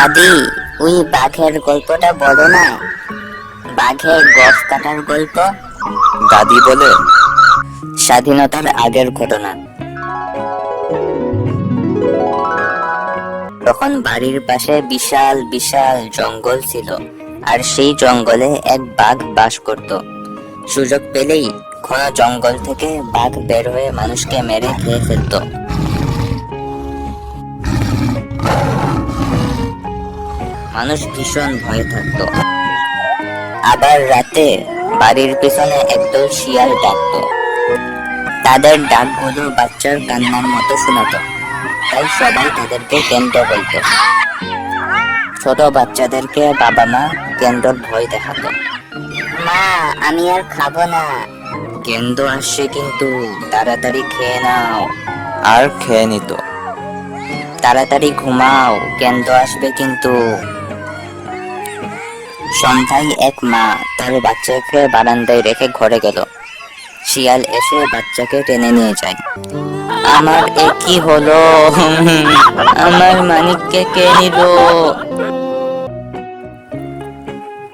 দাদি ওই বাঘের গল্পটা বলো না। বাঘের গফ কাটার গল্প? দাদি বলে, স্বাধীনতার আগের ঘটনা। তখন বাড়ির পাশে বিশাল বিশাল জঙ্গল ছিল, আর সেই জঙ্গলে এক বাঘ বাস করত। সুযোগ পেলেই ঘন জঙ্গল থেকে বাঘ বের হয়ে মানুষকে মেরে খেয়ে ফেলতো। মানুষ ভীষণ ভয়ে থাকতো। আবার রাতে বাড়ির পেছনে একদল শিয়াল ডাকতো। তাদের ডাকগুলো বাচ্চার কান্নার মতো শোনাতো। তাই সবাই তাদেরকে কেন্দ্র বলতো। ছোট বাচ্চাদেরকে বাবা মা কেন্দ্রর ভয় দেখাতো। মা আমি আর খাব না। কেন্দ্র আসছে কিন্তু তাড়াতাড়ি খেয়ে নাও। আর খেয়ে নিত। তাড়াতাড়ি ঘুমাও কেন্দ্র আসবে কিন্তু। সন্ধ্যায় এক মা তার বাচ্চাকে বারান্দায় রেখে ঘরে গেল। শিয়াল এসে বাচ্চাকে টেনে নিয়ে যায়। আমার এ কি হলো? আমার মানিককে কে নিল?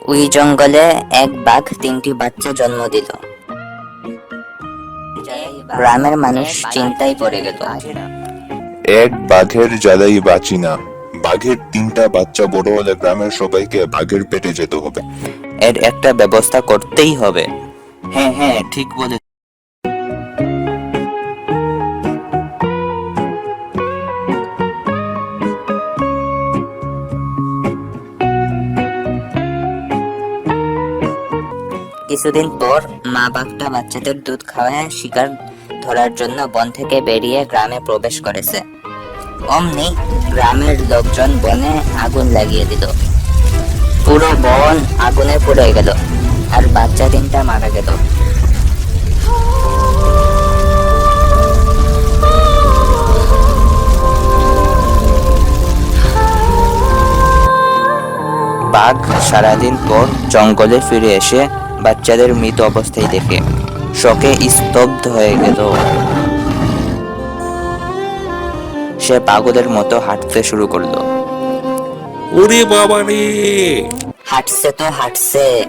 ওই জঙ্গলে এক বাঘ তিনটি বাচ্চা জন্ম দিল। গ্রামের মানুষ চিন্তায় পড়ে গেল। এক বাঘের জ্বালাই বাঁচি না। বাঘের তিনটা বাচ্চা বড় হলে গ্রামের সবাইকে বাঘের পেটে যেতে হবে। এর একটা ব্যবস্থা করতেই হবে। হ্যাঁ হ্যাঁ ঠিক বলে কিছুদিন পর মা বাঘটা বাচ্চাদের দুধ খাওয়ায় শিকার ধরার জন্য বন থেকে বেরিয়ে গ্রামে প্রবেশ করেছে। অমনি গ্রামের লোকজন বনে আগুন লাগিয়ে দিল। পুরো বন আগুনে পুড়ে গেল আর বাচ্চা তিনটা মারা গেল। বাঘ সারাদিন পর জঙ্গলে ফিরে এসে বাচ্চাদের মৃত অবস্থায় দেখে শোকে স্তব্ধ হয়ে গেল। সে পাগলের মতো হাঁটতে শুরু করল। ওরে বাবা রে। হাঁটছে তো হাঁটছে।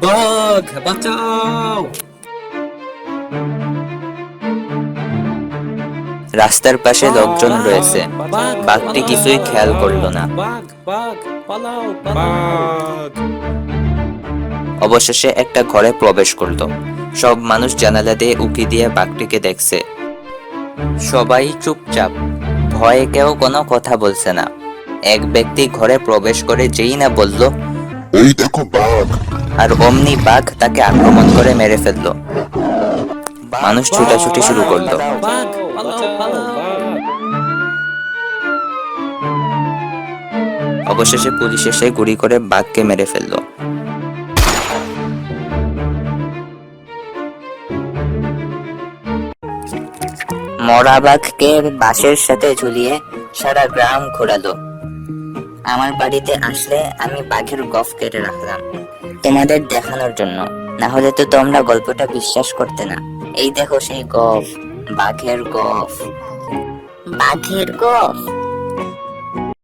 বাঘ বাঁচাও। রাস্তার পাশে লোকজন রয়েছে। বাঘটি কিছুই খেয়াল করল না। বাঘ বাঘ। অবশেষে একটা ঘরে প্রবেশ করল। সব মানুষ জানালা দিয়ে উকি দিয়ে বাঘটিকে দেখছে। সবাই চুপচাপ। ভয়ে কেউ কোনো কথা বলছে না। এক ব্যক্তি ঘরে প্রবেশ করে যেই না বলল ওই দেখো বাঘ। আর অমনি বাঘ তাকে আক্রমণ করে মেরে ফেলল। মানুষ ছুটাছুটি শুরু করল। অবশেষে পুলিশ এসে গুলি করে বাঘকে মেরে ফেলল। মরা বাঘকে বাঁশের সাথে ঝুলিয়ে সারা গ্রাম ঘোরালো। আমার বাড়িতে আসলে আমি বাঘের গফ কেটে রাখলাম তোমাদের দেখানোর জন্য। না হলে তো তোমরা গল্পটা বিশ্বাস করতে না। এই দেখো সেই গফ, বাঘের গফ। বাঘের গফ?